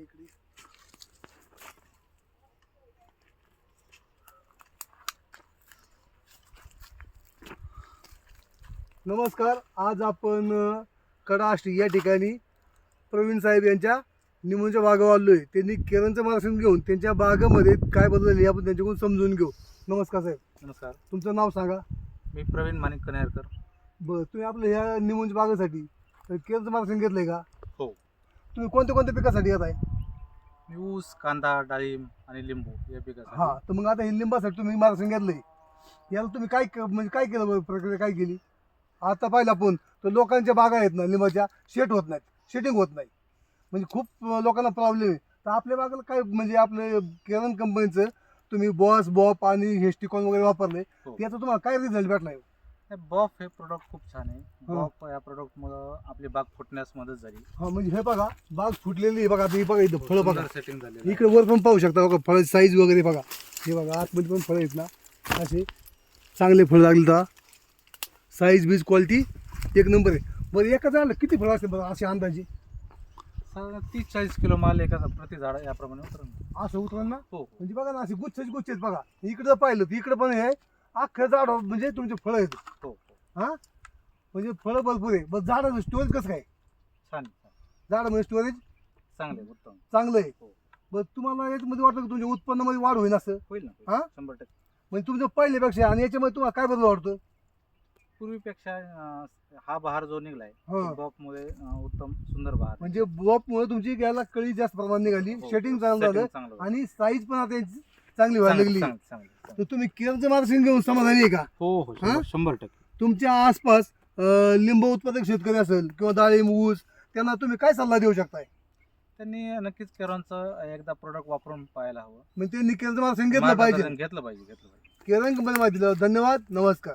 इकडे. नमस्कार आज आपण कडाष्टी या ठिकाणी प्रवीण साहेब यांच्या निमूंच्या बागावर आलोय. त्यांनी केरळचं मार्गदर्शन घेऊन त्यांच्या बागेमध्ये काय बदल हे आपण त्यांच्याकडून समजून घेऊ. नमस्कार साहेब. नमस्कार. तुमचं नाव सांगा. मी प्रवीण माणिक कन्यारकर बरं तुम्ही आपलं ह्या निमूंच्या बागेसाठी अ, केरळचं मार्गदर्शन घेतलंय का? हो तुम्ही कोणत्या कोणत्या पिकासाठी येत आहे? मी ऊस कांदा डाळिंब आणि लिंबू या हा पिकासाठी तर मग आता हे लिंबासाठी तुम्ही मार्गदर्शन घेतलंय. याला तुम्ही काय क- म्हणजे काय केलं बरं, प्रक्रिया काय केली? आता पाहिलं आपण तर लोकांच्या बागा आहेत ना लिंबाच्या शेट होत नाहीत शेटिंग होत नाही. म्हणजे खूप अं, लोकांना प्रॉब्लेम आहे. तर आपल्या बागाला काय म्हणजे आपलं केरन कंपनीचं तुम्ही बॉस बॉप आणि हेस्टिकॉन वगैरे वापरले हो. त्याचा तुम्हाला काय रिझल्ट भेटलाय बॉफ हे प्रोडक्ट खूप छान आहे. हा. बॉफ या प्रोडक्टमुळं आपली बाग फुटण्यास मदत झाली. हा म्हणजे हे बघा बाग फुटलेली आहे बघा आता हे बघा इथं फळं बघा. सेटिंग झाली इकडे वर पण पाहू शकता बघा फळाची साईज वगैरे बघा. हे बघा आतमध्ये पण फळं आहेत ना. असे चांगले फळं लागले तर. साईज बीज क्वालिटी एक नंबर आहे. बरं एका झालं किती फळं असते बघा असे अंदाजे? तीस चाळीस किलो माल एका प्रति झाड याप्रमाणे उतरवलं. असं उतरण ना? हो. म्हणजे बघा ना असे गुच्छच गुच्छ आहेत बघा. इकडे पाहिलं तर इकडे पण हे अख्खं झाड म्हणजे तुमचे फळं आहेत. हो हो. हा? म्हणजे फळं भरपूर आहे. बस झाडाचं स्टोरेज कसं काय? छान छान झाडामध्ये स्टोरेज चांगले उत्तम चांगलं आहे. हो. बरं तुम्हाला याच्यामध्ये वाटतं की तुमच्या उत्पन्नामध्ये वाढ होईल असं? होईल ना हा? होईल. शंभर टक्के. म्हणजे तुमचं पहिल्यापेक्षा आणि याच्यामध्ये तुम्हाला काय बदल वाटतो पूर्वीपेक्षा अं, हा बहार जो निघलाय हा. बॉफमुळे उत्तम सुंदर बहार म्हणजे बॉपमुळे तुमची घ्यायला कळी जास्त प्रमाणात निघाली. हो, शेटिंग हो. चांगलं झालं Setting चांगलं झालं. आणि साईज पण आता यांची चांगली व्हायला लागली. चांगलं- चांगलं- चांगलं. तर तुम्ही केरळचं मार्गदर्शन घेऊन समाधानी आहे का? हो हो हा? शंभर- शंभर टक्के. तुमच्या आसपास अं, लिंब उत्पादक शेतकरी असेल किंवा डाळिंब ऊस त्यांना तुम्ही काय सल्ला देऊ शकताय? त्यांनी नक्कीच केरॉनचं एकदा प्रोडक्ट वापरून पाहायला हवं. म्हणजे त्यांनी केरळचं मार्गदर्शन घेतलं पाहिजे. मार्गदर्शन घेतलं पाहिजे घेतलं पाहिजे. केरळ कंपनी माहिती धन्यवाद नमस्कार.